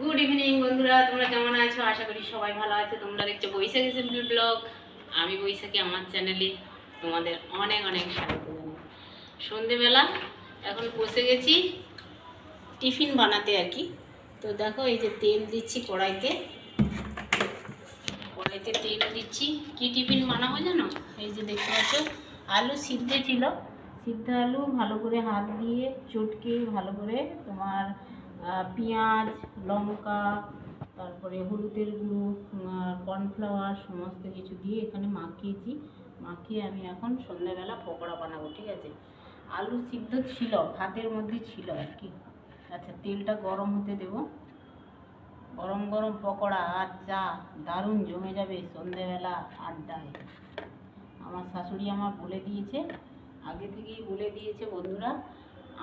Good evening বন্ধুরা, তোমরা কেমন আছো? আশা করি সবাই ভালো আছে। তোমরা দেখছ বৈশাখী সিম্পল ব্লগ। আমি বৈশাখী, আমার চ্যানেলে তোমাদের অনেক অনেক স্বাগত সন্ধেবেলা, এখন বসে গেছি টিফিন বানাতে আর কি। তো দেখো, এই যে তেল দিচ্ছি কড়াইতে। কড়াইতে তেল দিচ্ছি। কি টিফিন বানাবো জানো? এই যে দেখতে পাচ্ছ, আলু সিদ্ধ ছিল। সিদ্ধ আলু ভালো করে হাত দিয়ে চটকে ভালো করে তোমার পেঁয়াজ, লঙ্কা, তারপরে হলুদের গুঁড়ো কর্নফ্লাওয়ার সমস্ত কিছু দিয়ে এখানে মাখিয়েছি। মাখিয়ে আমি এখন সন্ধ্যাবেলা পকোড়া বানাবো, ঠিক আছে? আলু সিদ্ধ ছিল, ভাতের মধ্যে ছিল আর কি। আচ্ছা তেলটা গরম হতে দেবো। গরম গরম পকোড়া, আর চা দারুণ জমে যাবে সন্ধেবেলা আড্ডায়। আমার শাশুড়ি আমার বলে দিয়েছে, আগে থেকেই বলে দিয়েছে বন্ধুরা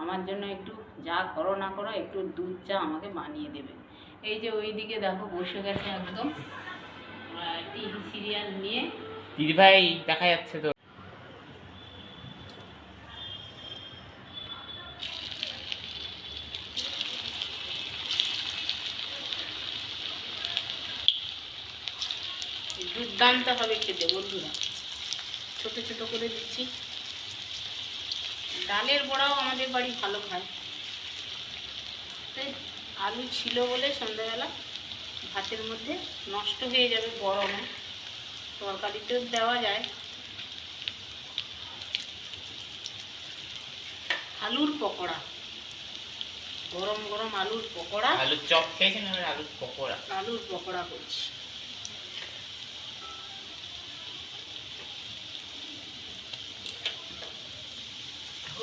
আমার জন্য একটু যা করো না করো একটু দুধ চা আমাকে বানিয়ে দেবে। এই যে ওইদিকে দেখো বসে গেছে একদম। টিভি সিরিয়াল নিয়ে। দিদি ভাই দেখা যাচ্ছে তো। দুধ দুর্দান্ত হবে খেতে বন্ধুরা ছোট ছোট করে দিচ্ছি। ডালের বড়াও আমাদের বাড়ি ভালো খায়। আলু ছিল বলে সন্ধ্যাবেলা ভাতের মধ্যে নষ্ট হয়ে যাবে গরমে তরকারিতেও দেওয়া যায়। আলুর পকোড়া। গরম গরম আলুর পকোড়া। আলুর চপ খেয়েছেন আলুর পকোড়া? আলুর পকোড়া করছি।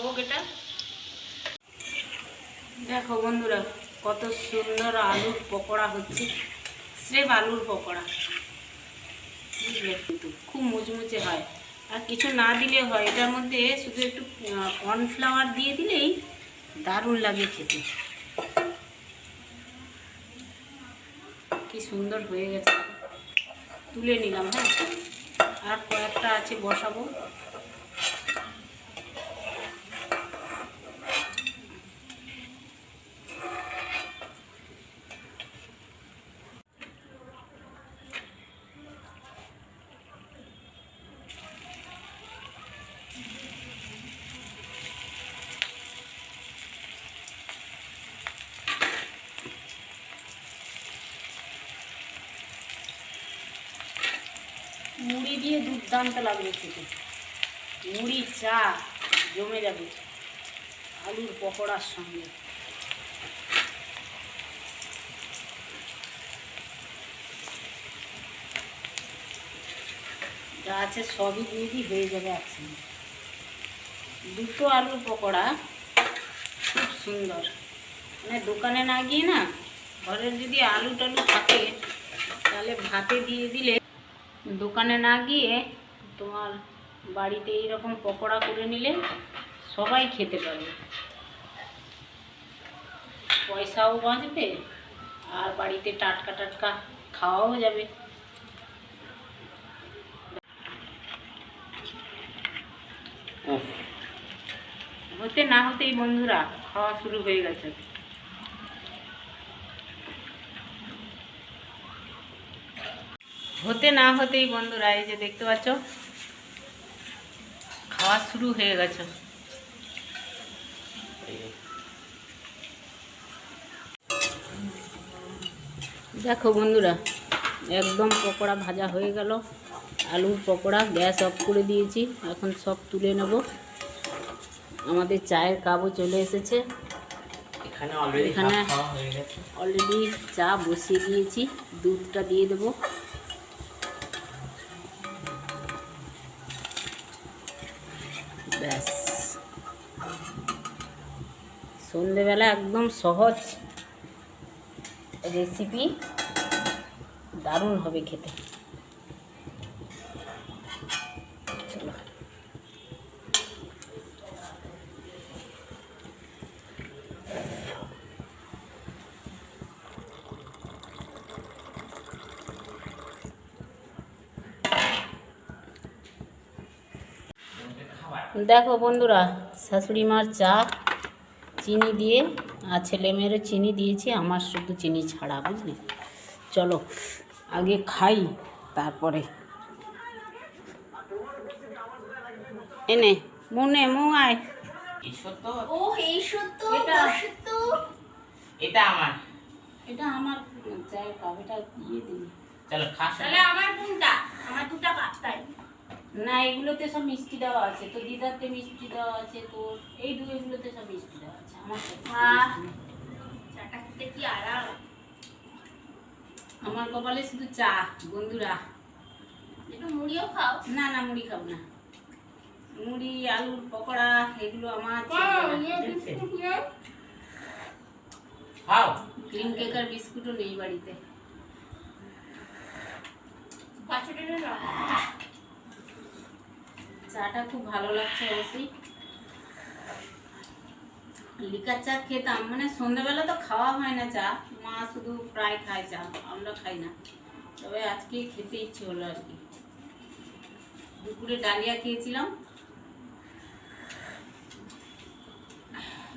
এটা। দেখো বন্ধুরা, কত সুন্দর আলুর পকোড়া হচ্ছে। স্রেফ আলুর পকোড়া। বুঝলে? কিন্তু খুব মুচমুচে হয়। আর কিছু না দিলে হয়, এটার মধ্যে শুধু একটু কর্নফ্লাওয়ার দিয়ে দিলেই দারুণ লাগে খেতে। কি সুন্দর হয়ে গেছে। তুলে নিলাম হ্যাঁ। আর কয়েকটা আছে বসাবো। মুড়ি দিয়ে দুর্দান্ত লাগবে খেতে। মুড়ি চা জমে যাবে আলুর পকোড়ার সঙ্গে। যা আছে সবই দিয়ে দিই, হয়ে যাবে একসঙ্গে। দুটো আলুর পকোড়া, খুব সুন্দর। মানে দোকানে না গিয়ে না, ঘরের যদি আলু টালু থাকে, তাহলে ভাতে দিয়ে দিলে দোকানে না গিয়ে তোমার বাড়িতে এইরকম পকোড়া করে নিলে সবাই খেতে পারবে। পয়সাও বাঁচবে আর বাড়িতে টাটকা টাটকা খাওয়াও যাবে। হতে না হতেই বন্ধুরা খাওয়া শুরু হয়ে গেছে। হতে না হতেই বন্ধুরা এই যে দেখতে পাচ্ছ খাওয়া শুরু হয়ে গেছে। দেখো বন্ধুরা একদম পকোড়া ভাজা হয়ে গেল। আলুর পকোড়া গ্যাস অফ করে দিয়েছি। এখন সব তুলে নেব। আমাদের চায়ের কাপও চলে এসেছে। এখানে অলরেডি চা বসিয়ে দিয়েছি। দুধটা দিয়ে দেবো। ব্যাস। সন্ধেবেলা একদম সহজ রেসিপি দারুণ হবে খেতে। দেখো বন্ধুরা শাশুড়ি মার চা চিনি দিয়ে আর ছেলে মেয়েরও চিনি দিয়েছি আমার শুধু চিনি ছাড়া বুঝলি? চলো আগে খাই তারপরে। এনে মনে মু আয়। ও এই সত্য এটা- সত্য। এটা আমার। এটা আমার চাই কাবিটা দিয়ে দিই চলো খাস তাহলে আমার কোনটা? আমার দুটা না এগুলোতে সব মিষ্টি দেওয়া আছে। তো দিদাতে মিষ্টি দেওয়া আছে তো এই দুইগুলোতে সব মিষ্টি দেওয়া আছে। আমার বাহ। চাটা খেতে কি আরাম? আমার কপালে শুধু চা বন্ধুরা। একটু মুড়িও খাও। না না মুড়ি খাব না। মুড়ি আলুর পকোড়া এগুলো আমার খাও। ক্রিম কেক আর বিস্কুটও নেই বাড়িতে। নাও। চাটা খুব ভালো লাগছে অবশ্যই লিকার চা খেতাম মানে সন্ধ্যাবেলা তো খাওয়া হয় না চা, মা শুধু প্রায় খায় চা, আমরা খাই না। তবে আজকে খেতে ইচ্ছে হলো আর কি। দুপুরে ডালিয়া খেয়েছিলাম।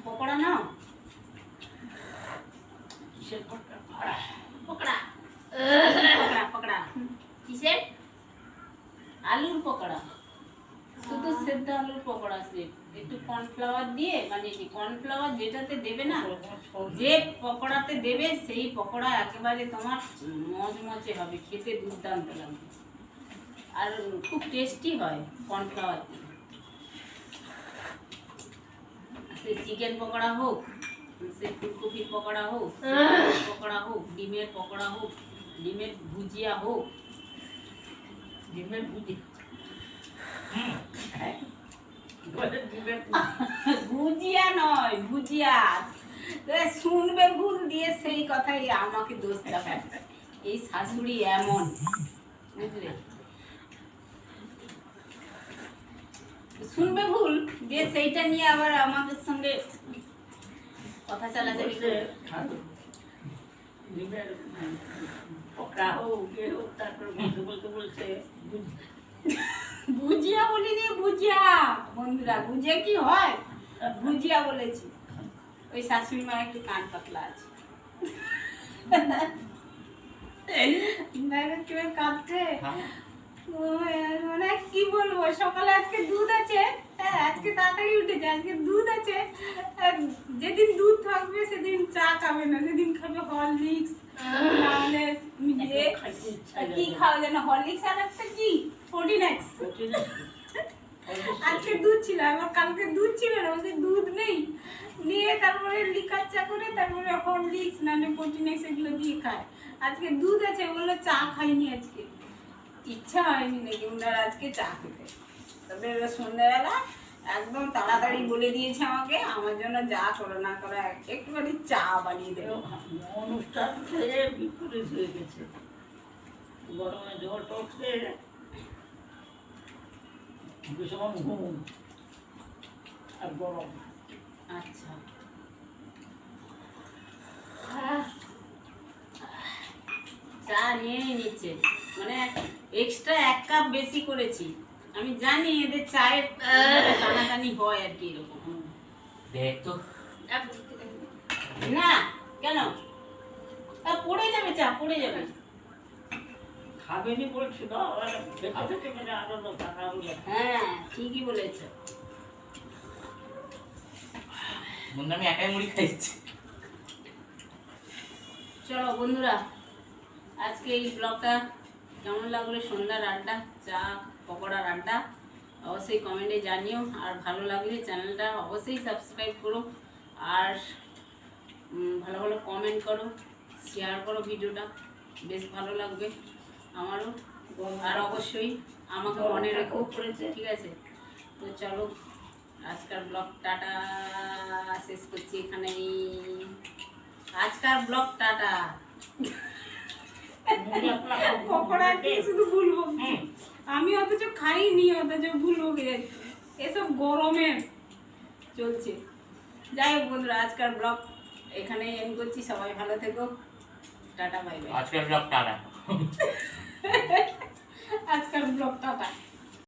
পকোড়া পকোড়া পকোড়া পকোড়া পকোড়া কিসের আলুর পকোড়া শুধু সেদ্ধ আলুর পকোড়া সে একটু কর্নফ্লাওয়ার দিয়ে মানে কি কর্নফ্লাওয়ার যেটাতে দেবে না যে পকোড়াতে দেবে সেই পকোড়া একেবারে তোমার মচমচে হবে খেতে দুর্দান্ত লাগবে। আর খুব টেস্টি হয় কর্নফ্লাওয়ার দিয়ে সে চিকেন পকোড়া হোক সে ফুলকপির পকোড়া হোক চিকেনের পকোড়া হোক ডিমের পকোড়া হোক ডিমের ভুজিয়া হোক ডিমের ভুজি বলে নয় ভুজিয়া। এ শুনবে ভুল দিয়ে সেই কথাই আমাকে দোষ দেখায় এই শাশুড়ি এমন বুঝলে? শুনবে ভুল দিয়ে সেইটা নিয়ে আবার আমাদের সঙ্গে কথা চালাচালি বলছে ভুজি। ভুজিয়া বলিনি ভুজিয়া। বন্ধুরা ভুজিয়া কি হয়? ভুজিয়া বলেছি। ওই শাশুড়ি মা একটু কান পাতলা আছে। কাঁদছে। মানে কি বলব সকালে আজকে দুধ আছে হ্যাঁ আজকে তাড়াতাড়ি উঠেছে আজকে দুধ আছে। যেদিন দুধ থাকবে সেদিন চা খাবে না সেদিন খাবে হরলিক্স। ইয়ে, কি খাওয়া যেন হরলিক্স আর একটা কি? প্রোটিন আছে। আজকে দুধ কালকে দুধ ছিল না ওদের দুধ নেই। নিয়ে তারপরে লিকার চা করে তারপরে হরলিক্স, নাহলে প্রোটিনেক্স এগুলো দিয়ে খায়। আজকে দুধ আছে, বলল চা খাইনি আজকে। ইচ্ছা হয়নি নাকি ওনার আজকে চা খেতে। তবে এবার সন্ধ্যাবেলা একদম তাড়াতাড়ি বলে দিয়েছে আমাকে, আমার জন্য যা করো না করো, একটুখানি চা বানিয়ে দেবো। অনুষ্ঠান খেয়ে বিপরীত হয়ে গেছে। গরমে জ্বর টকছে ভীষণ ঘুম আর গরম। আচ্ছা। চা নিয়ে নিচ্ছে মানে এক্সট্রা এক কাপ বেশি করেছি। আমি জানি এদের চায়ের টানাটানি হয় আর কি এরকম। দেখ তো। না কেন? তা পড়ে যাবে চা পড়ে যাবে। খাবেনি দেখে দেখে মানে হ্যাঁ ঠিকই বলেছ। বন্ধু, আমি একাই মুড়ি খাইছি চলো বন্ধুরা, আজকে এই ব্লগটা কেমন লাগল? সন্ধ্যার আড্ডা, চা, পকোড়ার আড্ডা, অবশ্যই কমেন্টে জানিও। আর ভালো লাগলে চ্যানেলটা অবশ্যই সাবস্ক্রাইব করো। আর ভালো ভালো কমেন্ট করো শেয়ার করো ভিডিওটা। বেশ ভালো লাগবে আমারও। আর অবশ্যই আমাকে মনে রেখো। ঠিক আছে? তো চলো। আজকাল ব্লগ টাটা। শেষ করছি এখানেই। আজকাল ব্লগ টাটা। পকোড়া শুধু ভুলবো আমি অথচ খাইনি অথচ ভুলবো এসব গরমে চলছে। যাই হোক বন্ধুরা আজকাল ব্লগ এখানে এম করছি। সবাই ভালো থেকো। টাটা বাই বাই আজকের ব্লগ টাটা। আজকাল ব্লগ টাটা।